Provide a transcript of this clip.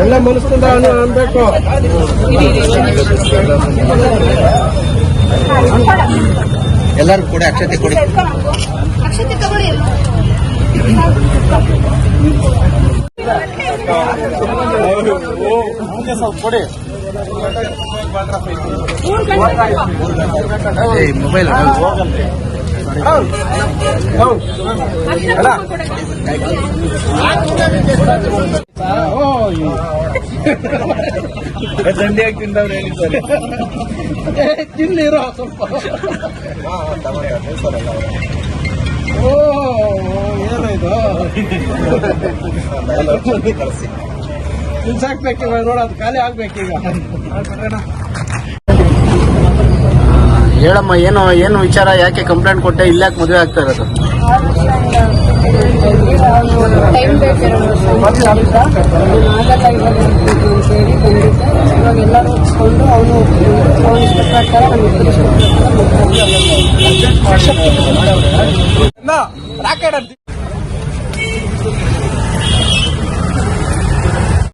ಎಲ್ಲ ಮನಸ್ಸಿಂದ ಅನ್ಬೇಕು ಎಲ್ಲರೂ ಕೂಡ ಅಕ್ಷತೆ ಕೊಡಿ ಅಕ್ಷತೆ ತಗೊಳ್ಳಿ ಕೊಡಿ ಮೊಬೈಲ್ ದಂಡಿ ಹಾಕಿ ತಿಂದವ್ರು ಹೇಳಿದ್ದಾರೆ ತಿನ್ನಿರೋ ಸ್ವಲ್ಪ ಓ ಏನು ಇದು ನೋಡ ನೋಡೋದು ಖಾಲಿ ಆಗ್ಬೇಕೀಗ ಹೇಳಮ್ಮ ಏನು ಏನು ವಿಚಾರ ಯಾಕೆ ಕಂಪ್ಲೇಂಟ್ ಕೊಟ್ಟೆ ಇಲ್ಲ ಯಾಕೆ ಮದುವೆ ಆಗ್ತಾ ಇರೋದು? ಟೈಮ್